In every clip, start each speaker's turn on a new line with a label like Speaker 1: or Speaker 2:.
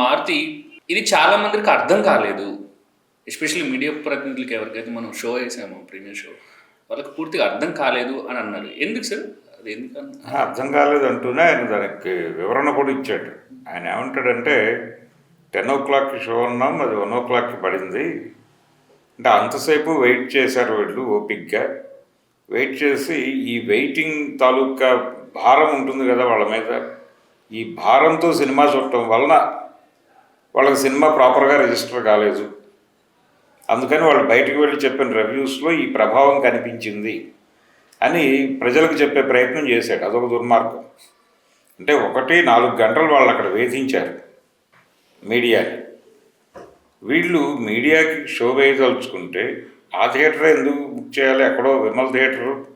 Speaker 1: మారుతి ఇది చాలా మందికి అర్థం కాలేదు. ఎస్పెషల్లీ మీడియా ప్రతినిధులకి ఎవరికైతే మనం షో వేసామో ప్రీమియర్ షో వాళ్ళకి పూర్తిగా అర్థం కాలేదు అని అన్నారు. ఎందుకు సార్? అది
Speaker 2: ఎందుకు అర్థం కాలేదు అంటూనే ఆయన దానికి వివరణ కూడా ఇచ్చాడు. ఆయన ఏమంటాడంటే టెన్ ఓ క్లాక్కి షో ఉన్నాం అది వన్ ఓ క్లాక్కి పడింది. అంటే అంతసేపు వెయిట్ చేశారు వీళ్ళు ఓపిక్గా వెయిట్ చేసి ఈ వెయిటింగ్ తాలూకా భారం ఉంటుంది కదా వాళ్ళ మీద. ఈ భారంతో సినిమా చూడటం వలన వాళ్ళకి సినిమా ప్రాపర్గా రిజిస్టర్ కాలేదు. అందుకని వాళ్ళు బయటకు వెళ్ళి చెప్పిన రివ్యూస్లో ఈ ప్రభావం కనిపించింది అని ప్రజలకు చెప్పే ప్రయత్నం చేశాడు. అదొక దుర్మార్గం. అంటే ఒకటి నాలుగు గంటలు వాళ్ళు అక్కడ వేధించారు మీడియాని. వీళ్ళు మీడియాకి షో వేయదలుచుకుంటే ఆ థియేటర్ ఎందుకు బుక్ చేయాలి? ఎక్కడో విమల్ థియేటరు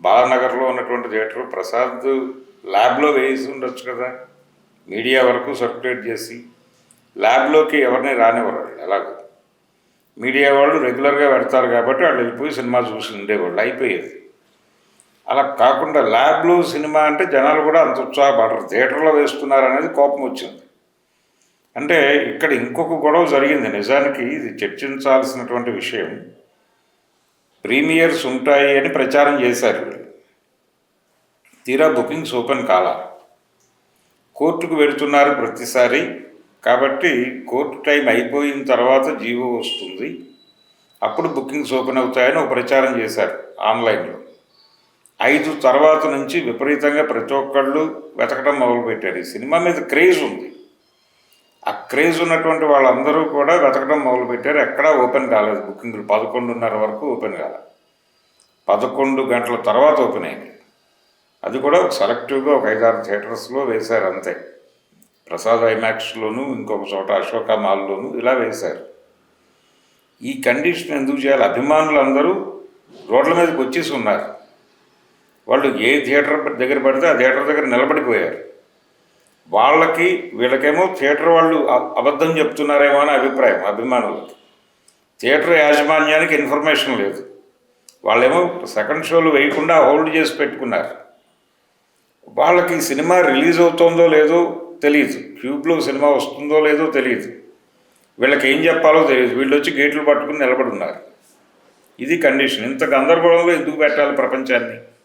Speaker 2: బాలానగర్లో ఉన్నటువంటి థియేటరు ప్రసాద్ ల్యాబ్లో వేసి ఉండొచ్చు కదా. మీడియా వరకు సర్క్యులేట్ చేసి ల్యాబ్లోకి ఎవరిని రానివ్వరు వాళ్ళు ఎలాగో. మీడియా వాళ్ళు రెగ్యులర్గా పెడతారు కాబట్టి వాళ్ళు వెళ్ళిపోయి సినిమా చూసి ఉండేవాళ్ళు అయిపోయేది. అలా కాకుండా ల్యాబ్లో సినిమా అంటే జనాలు కూడా అంత ఉత్సాహపడరు థియేటర్లో వేస్తున్నారు అనేది కోపం వచ్చింది. అంటే ఇక్కడ ఇంకొక గొడవ జరిగింది నిజానికి ఇది చర్చించాల్సినటువంటి విషయం. ప్రీమియర్స్ ఉంటాయి అని ప్రచారం చేశారు వీళ్ళు. తీరా బుకింగ్స్ ఓపెన్ కాలా. కోర్టుకు వెళుతున్నారు ప్రతిసారి కాబట్టి కోర్టు టైం అయిపోయిన తర్వాత జీవో వస్తుంది. అప్పుడు బుకింగ్స్ ఓపెన్ అవుతాయని ఒక ప్రచారం చేశారు ఆన్లైన్లో. ఐదు తర్వాత నుంచి విపరీతంగా ప్రతి ఒక్కళ్ళు వెతకడం మొదలుపెట్టారు. ఈ సినిమా మీద క్రేజ్ ఉంది. ఆ క్రేజ్ ఉన్నటువంటి వాళ్ళందరూ కూడా వెతకడం మొదలుపెట్టారు. ఎక్కడా ఓపెన్ కాలేదు. బుకింగ్లు పదకొండున్నర వరకు ఓపెన్ కాలేదు పదకొండు గంటల తర్వాత ఓపెన్ అయింది. అది కూడా సెలెక్టివ్గా ఒక ఐదారు థియేటర్స్లో వేశారు అంతే. ప్రసాద్ ఐమాక్స్లోను ఇంకొక చోట అశోక మాల్లోను ఇలా వేశారు. ఈ కండిషన్ ఎందుకు చేయాలి? అభిమానులు అందరూ రోడ్ల మీదకి వచ్చేసి ఉన్నారు. వాళ్ళు ఏ థియేటర్ దగ్గర పడితే ఆ థియేటర్ దగ్గర నిలబడిపోయారు. వాళ్ళకి వీళ్ళకేమో థియేటర్ వాళ్ళు అబద్ధం చెప్తున్నారేమో అని అభిప్రాయం అభిమానులకి. థియేటర్ యాజమాన్యానికి ఇన్ఫర్మేషన్ లేదు. వాళ్ళేమో సెకండ్ షోలు వేయకుండా హోల్డ్ చేసి పెట్టుకున్నారు. వాళ్ళకి సినిమా రిలీజ్ అవుతుందో లేదో తెలియదు క్యూబ్లో సినిమా వస్తుందో లేదో తెలియదు వీళ్ళకి ఏం చెప్పాలో తెలియదు వీళ్ళు వచ్చి గేట్లు పట్టుకుని నిలబడి ఉన్నారు ఇది కండిషన్. ఇంత గందరగోళంలో ఎందుకు పెట్టాలి ప్రపంచాన్ని?